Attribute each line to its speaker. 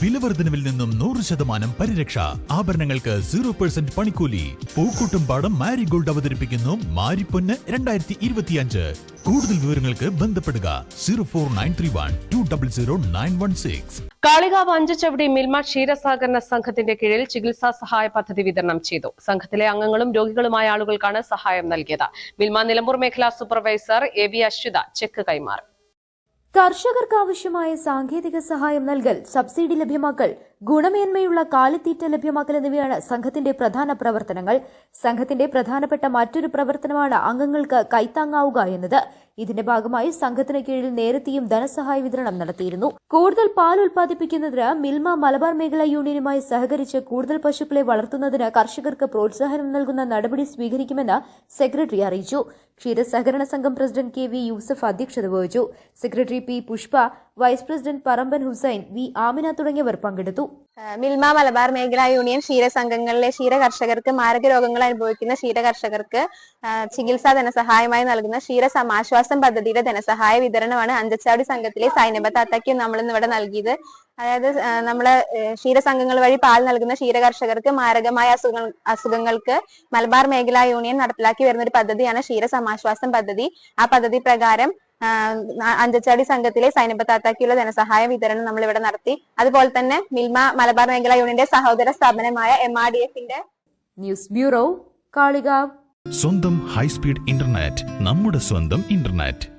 Speaker 1: വിലവർദ്ധനവിൽ നിന്നും നൂറ് ശതമാനം പരിരക്ഷ. ആഭരണങ്ങൾക്ക് സീറോ പെർസെന്റ് പണിക്കൂലി. പൂക്കൂട്ടും പാടം മാരിഗോൾഡ് അവതരിപ്പിക്കുന്നു മാരിപ്പൊന്ന് രണ്ടായിരത്തി ഇരുപത്തിയഞ്ച് കൂടുതൽ വിവരങ്ങൾക്ക് ബന്ധപ്പെടുക zero four nine three one two double zero nine one six.
Speaker 2: Kalikavu Anchachavidi Milma ക്ഷീരസഹകരണ സംഘത്തിന്റെ കീഴിൽ ചികിത്സാ സഹായ പദ്ധതി വിതരണം ചെയ്തു. സംഘത്തിലെ അംഗങ്ങളും രോഗികളുമായ ആളുകൾക്കാണ് സഹായം നൽകിയത്. മിൽമ നിലമ്പൂർ മേഖലാ supervisor A V Ashwitha cheque കൈമാറി.
Speaker 3: കർഷകർക്ക് ആവശ്യമായ സാങ്കേതിക സഹായം നൽകൽ സബ്സിഡി ലഭ്യമാക്കൽ ഗുണമേന്മയുള്ള കാലിത്തീറ്റ ലഭ്യമാക്കൽ എന്നിവയാണ് സംഘത്തിന്റെ പ്രധാന പ്രവർത്തനങ്ങൾ. സംഘത്തിന്റെ പ്രധാനപ്പെട്ട മറ്റൊരു പ്രവർത്തനമാണ് അംഗങ്ങൾക്ക് കൈത്താങ്ങാവുക എന്നത്. ഇതിന്റെ ഭാഗമായി സംഘത്തിന് കീഴിൽ നേരത്തെയും ധനസഹായ വിതരണം നടത്തിയിരുന്നു. കൂടുതൽ പാൽ ഉൽപ്പാദിപ്പിക്കുന്നതിന് മിൽമ മലബാർ മേഖല യൂണിയനുമായി സഹകരിച്ച് കൂടുതൽ പശുക്കളെ വളർത്തുന്നതിന് കർഷകർക്ക് പ്രോത്സാഹനം നൽകുന്ന നടപടി സ്വീകരിക്കുമെന്ന് സെക്രട്ടറി അറിയിച്ചു. ക്ഷീരസഹകരണ സംഘം പ്രസിഡന്റ് കെ വി യൂസഫ് അധ്യക്ഷത വഹിച്ചു. Secretary P Pushpa vice president Paramban Hussain V Amina തുടങ്ങിയവർ പങ്കെടുത്തു.
Speaker 4: മിൽമ മലബാർ മേഖലാ യൂണിയൻ ക്ഷീരസംഘങ്ങളിലെ ക്ഷീര കർഷകർക്ക് മാരക രോഗങ്ങൾ അനുഭവിക്കുന്ന ക്ഷീര കർഷകർക്ക് ചികിത്സാ ധനസഹായമായി നൽകുന്ന ക്ഷീര സമാശ്വാസം പദ്ധതിയുടെ ധനസഹായ വിതരണമാണ് അഞ്ചച്ചാടി സംഘത്തിലെ സൈനബ താത്തയ്ക്ക് നമ്മൾ ഇന്നിവിടെ നൽകിയത്. അതായത് നമ്മൾ സംഘങ്ങൾ ക്ഷീരസംഘങ്ങൾ വഴി പാൽ നൽകുന്ന ക്ഷീര കർഷകർക്ക് മാരകമായ അസുഖങ്ങൾ അസുഖങ്ങൾക്ക് മലബാർ മേഖലാ യൂണിയൻ നടപ്പിലാക്കി വരുന്ന ഒരു പദ്ധതിയാണ് ക്ഷീര സമാശ്വാസം പദ്ധതി. ആ പദ്ധതി പ്രകാരം അഞ്ചച്ചാടി സംഘത്തിലെ സൈനബ താത്താക്കിയുള്ള ധനസഹായ വിതരണം നമ്മൾ ഇവിടെ നടത്തി. അതുപോലെ തന്നെ മിൽമ മലബാർ മേഖല യൂണിയന്റെ സഹോദര സ്ഥാപനമായ എം ആർ ഡി എഫിന്റെ
Speaker 3: ന്യൂസ് ബ്യൂറോ കാളികാവ്.
Speaker 1: സ്വന്തം ഹൈസ്പീഡ് ഇന്റർനെറ്റ് നമ്മുടെ സ്വന്തം ഇന്റർനെറ്റ്.